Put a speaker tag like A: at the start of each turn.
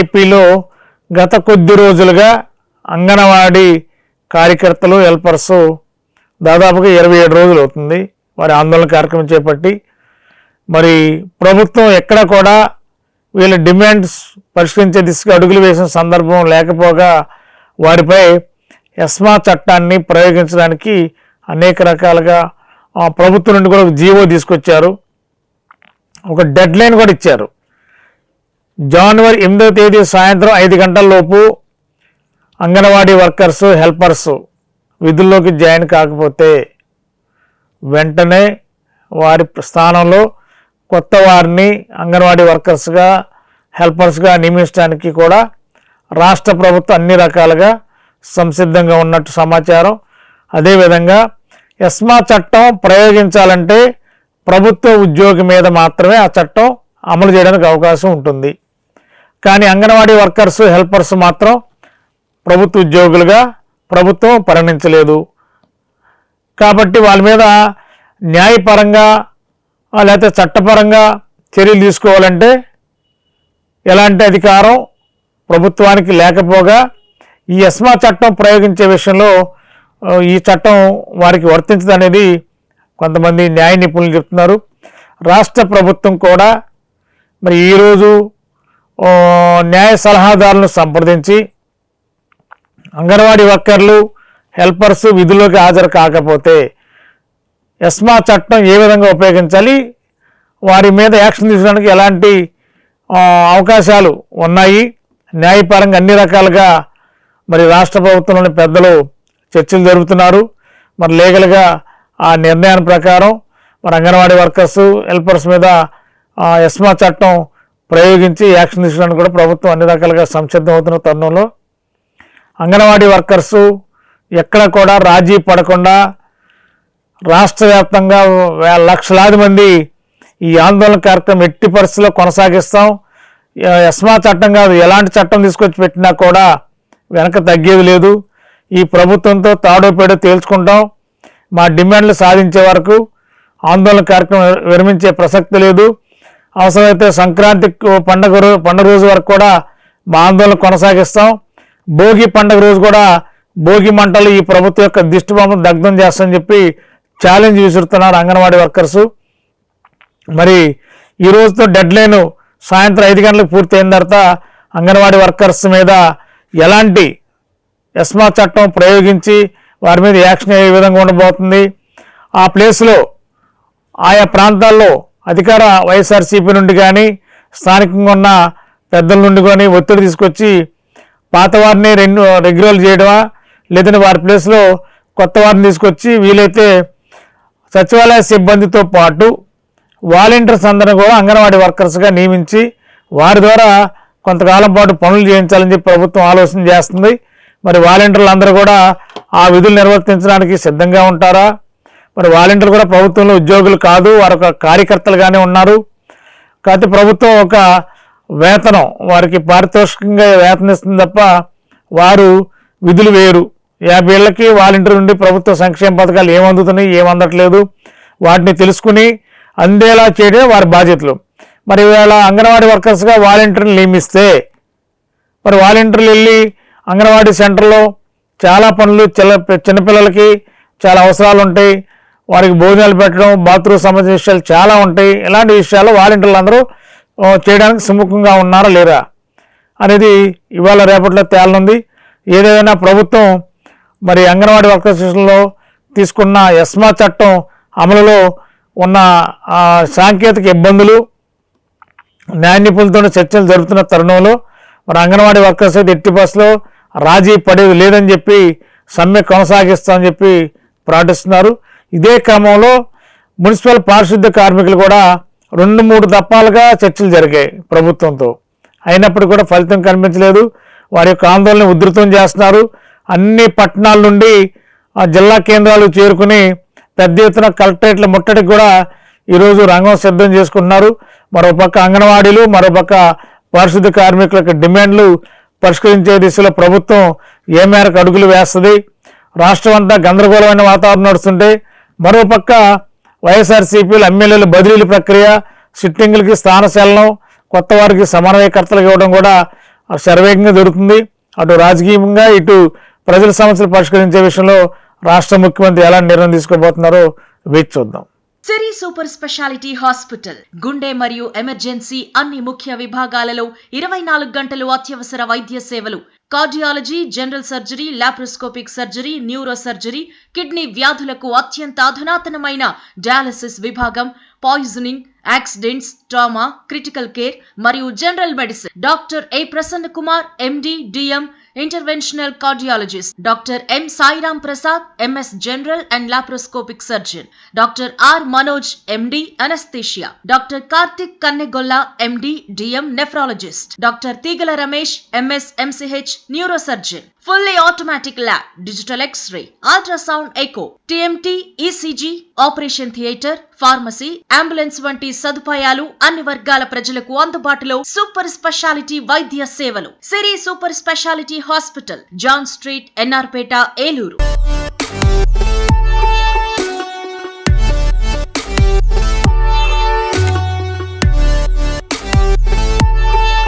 A: ఏపీలో గత కొద్ది రోజులుగా అంగన్వాడీ కార్యకర్తలు హెల్పర్స్ దాదాపుగా ఇరవై ఏడు రోజులు అవుతుంది. వారి ఆందోళన కార్యక్రమం చేపట్టి మరి ప్రభుత్వం ఎక్కడ కూడా వీళ్ళ డిమాండ్స్ పరిష్కరించే దిశగా అడుగులు వేసిన సందర్భం లేకపోగా వారిపై ఎస్మా చట్టాన్ని ప్రయోగించడానికి అనేక రకాలుగా ప్రభుత్వం నుండి కూడా ఒక జీవో తీసుకొచ్చారు. ఒక డెడ్ లైన్ కూడా ఇచ్చారు. జనవరి ఎనిమిదవ తేదీ సాయంత్రం ఐదు గంటలలోపు అంగన్వాడీ వర్కర్స్ హెల్పర్స్ విధుల్లోకి జాయిన్ కాకపోతే వెంటనే వారి స్థానంలో కొత్త వారిని అంగన్వాడీ వర్కర్స్గా హెల్పర్స్గా నియమించడానికి కూడా రాష్ట్ర ప్రభుత్వం అన్ని రకాలుగా సంసిద్ధంగా ఉన్నట్టు సమాచారం. అదేవిధంగా ఎస్మా చట్టం ప్రయోగించాలంటే ప్రభుత్వ ఉద్యోగి మీద మాత్రమే ఆ చట్టం అమలు చేయడానికి అవకాశం ఉంటుంది. కానీ అంగన్వాడీ వర్కర్స్ హెల్పర్స్ మాత్రం ప్రభుత్వ ఉద్యోగులుగా ప్రభుత్వం పరిగణించలేదు. కాబట్టి వాళ్ళ మీద న్యాయపరంగా లేకపోతే చట్టపరంగా చర్యలు తీసుకోవాలంటే ఎలాంటి అధికారం ప్రభుత్వానికి లేకపోగా ఈ ఎస్మా చట్టం ప్రయోగించే విషయంలో ఈ చట్టం వారికి వర్తించదు అనేది కొంతమంది న్యాయ నిపుణులు చెప్తున్నారు. రాష్ట్ర ప్రభుత్వం కూడా మరి ఈరోజు న్యాయ సలహాదారులను సంప్రదించి అంగన్వాడీ వర్కర్లు హెల్పర్స్ విధుల్లోకి హాజరు కాకపోతే ఎస్మా చట్టం ఏ విధంగా ఉపయోగించాలి? వారి మీద యాక్షన్ తీసుకోవడానికి ఎలాంటి అవకాశాలు ఉన్నాయి? న్యాయపరంగా అన్ని రకాలుగా మరి రాష్ట్ర ప్రభుత్వంలోని పెద్దలు చర్చలు జరుపుతున్నారు. మరి లీగల్గా ఆ నిర్ణయాన్ని ప్రకారం మరి అంగన్వాడీ వర్కర్స్ హెల్పర్స్ మీద ఎస్మా చట్టం ప్రయోగించి యాక్షన్ తీసుకోవడానికి కూడా ప్రభుత్వం అన్ని రకాలుగా సంసిద్ధం అవుతున్న తరుణంలో అంగన్వాడీ వర్కర్సు ఎక్కడ కూడా రాజీ పడకుండా రాష్ట్ర వ్యాప్తంగా లక్షలాది మంది ఈ ఆందోళన కార్యక్రమం ఎట్టి పరిస్థితుల్లో కొనసాగిస్తాం. ఎస్మా చట్టం కాదు ఎలాంటి చట్టం తీసుకొచ్చి పెట్టినా కూడా వెనక తగ్గేది లేదు. ఈ ప్రభుత్వంతో తాడోపేడో తేల్చుకుంటాం. మా డిమాండ్లు సాధించే వరకు ఆందోళన కార్యక్రమం విరమించే ప్రసక్తి లేదు. అవసరమైతే సంక్రాంతి పండగ రో పండుగ రోజు వరకు కూడా మా ఆందోళన కొనసాగిస్తాం. భోగి పండగ రోజు కూడా భోగి మంటలు ఈ ప్రభుత్వం యొక్క దిష్టి బొమ్మను దగ్ధం చేస్తామని చెప్పి ఛాలెంజ్ విసురుతున్నారు అంగన్వాడీ వర్కర్స్. మరి ఈ రోజుతో డెడ్ లైన్ సాయంత్రం ఐదు గంటలకు పూర్తి అయిన తర్వాత అంగన్వాడీ వర్కర్స్ మీద ఎలాంటి ఎస్మా చట్టం ప్రయోగించి వారి మీద యాక్షన్ ఏ విధంగా ఉండబోతుంది? ఆ ప్లేస్లో ఆయా ప్రాంతాల్లో అధికార వైఎస్ఆర్సీపీ నుండి కానీ స్థానికంగా ఉన్న పెద్దల నుండి కానీ ఒత్తిడి తీసుకొచ్చి పాత వారిని రెండు రెగ్యులర్ చేయడమా? లేదంటే వారి ప్లేస్లో కొత్త వారిని తీసుకొచ్చి వీలైతే సచివాలయ సిబ్బందితో పాటు వాలంటీర్స్ అందరిని కూడా అంగన్వాడీ వర్కర్స్గా నియమించి వారి ద్వారా కొంతకాలం పాటు పనులు చేయించాలని చెప్పి ప్రభుత్వం ఆలోచన చేస్తుంది. మరి వాలంటీర్లు అందరూ కూడా ఆ విధులు నిర్వర్తించడానికి సిద్ధంగా ఉంటారా? మరి వాలంటీర్లు కూడా ప్రభుత్వంలో ఉద్యోగులు కాదు వారు ఒక కార్యకర్తలుగానే ఉన్నారు. కాబట్టి ప్రభుత్వం ఒక వేతనం వారికి పారితోషికంగా వేతనం ఇస్తుంది తప్ప వారు విధులు వేరు. యాభై ఏళ్ళకి వాలంటీర్ నుండి ప్రభుత్వ సంక్షేమ పథకాలు ఏమందుతున్నాయి ఏమందట్లేదు వాటిని తెలుసుకుని అందేలా చేయడమే వారి బాధ్యతలు. మరి ఇవాళ అంగన్వాడీ వర్కర్స్గా వాలంటీర్ని నియమిస్తే మరి వాలంటీర్లు వెళ్ళి అంగన్వాడీ సెంటర్లో చాలా పనులు చిల్ల చిన్నపిల్లలకి చాలా అవసరాలు ఉంటాయి. వారికి భోజనాలు పెట్టడం బాత్రూమ్ సంబంధించిన విషయాలు చాలా ఉంటాయి. ఇలాంటి విషయాలు వాలంటీర్లు అందరూ చేయడానికి సుముఖంగా ఉన్నారా లేరా అనేది ఇవాళ రేపట్లో తేలనుంది. ఏదేదైనా ప్రభుత్వం మరి అంగన్వాడీ వర్కర్స్లో తీసుకున్న ఎస్మా చట్టం అమలులో ఉన్న సాంకేతిక ఇబ్బందులు న్యాయ నిపుణులతో చర్చలు జరుపుతున్న తరుణంలో మరి అంగన్వాడీ వర్కర్స్ అయితే ఎట్టి బస్సులో రాజీ పడేది లేదని చెప్పి సమ్మె కొనసాగిస్తామని చెప్పి ప్రకటిస్తున్నారు ఇదే క్రమంలో మున్సిపల్ పారిశుద్ధ కార్మికులు కూడా రెండు మూడు దప్పాలుగా చర్చలు జరిగాయి ప్రభుత్వంతో. అయినప్పటికీ కూడా ఫలితం కనిపించలేదు. వారి యొక్క ఆందోళన ఉధృతం చేస్తున్నారు. అన్ని పట్టణాల నుండి ఆ జిల్లా కేంద్రాలు చేరుకుని పెద్ద ఎత్తున కలెక్టరేట్ల ముట్టడికి కూడా ఈరోజు రంగం సిద్ధం చేసుకుంటున్నారు. మరోపక్క అంగన్వాడీలు మరోపక్క పారిశుద్ధ కార్మికులకు డిమాండ్లు పరిష్కరించే దిశలో ప్రభుత్వం ఏ మేరకు అడుగులు వేస్తుంది? రాష్ట్రం అంతా గందరగోళమైన వాతావరణం నడుస్తుంటే మరోపక్క వైఎస్ఆర్సీపీలు ఎమ్మెల్యేల బదిలీల ప్రక్రియ సిట్టింగులకి స్థానశలనం కొత్త వారికి సమన్వయకర్తలకు ఇవ్వడం కూడా శరవేగంగా దొరుకుతుంది అటు రాజకీయంగా ఇటు ప్రజల సమస్యలు పరిష్కరించే విషయంలో రాష్ట్ర ముఖ్యమంత్రి ఎలాంటి నిర్ణయం తీసుకోబోతున్నారో వేచి చూద్దాం.
B: సిరి సూపర్ స్పెషాలిటీ హాస్పిటల్ గుండె మరియు ఎమర్జెన్సీ అన్ని ముఖ్య విభాగాలలో ఇరవై నాలుగు గంటలు అత్యవసర వైద్య సేవలు. Cardiology general surgery laparoscopic surgery neuro surgery kidney వ్యాధులకు అత్యంత అధునాతనమైన డయాలసిస్ విభాగం poisoning accidents trauma critical care మరియు general medicine. Doctor A Prasanna Kumar MD DM interventional cardiologist. Doctor M Sairam Prasad MS general and laparoscopic surgeon. Doctor R Manoj MD anaesthesia. Doctor Karthik Kannegolla MD DM nephrologist. Doctor Teegala Ramesh MS MCH neuro surgeon fully automatic lab digital X ray ultrasound echo TMT ECG operation theatre pharmacy ambulance వంటి సదుపాయాలు అన్ని వర్గాల ప్రజలకు అందుబాటులో super speciality వైద్య సేవలు. Siri super speciality hospital John street NR Peta Eluru.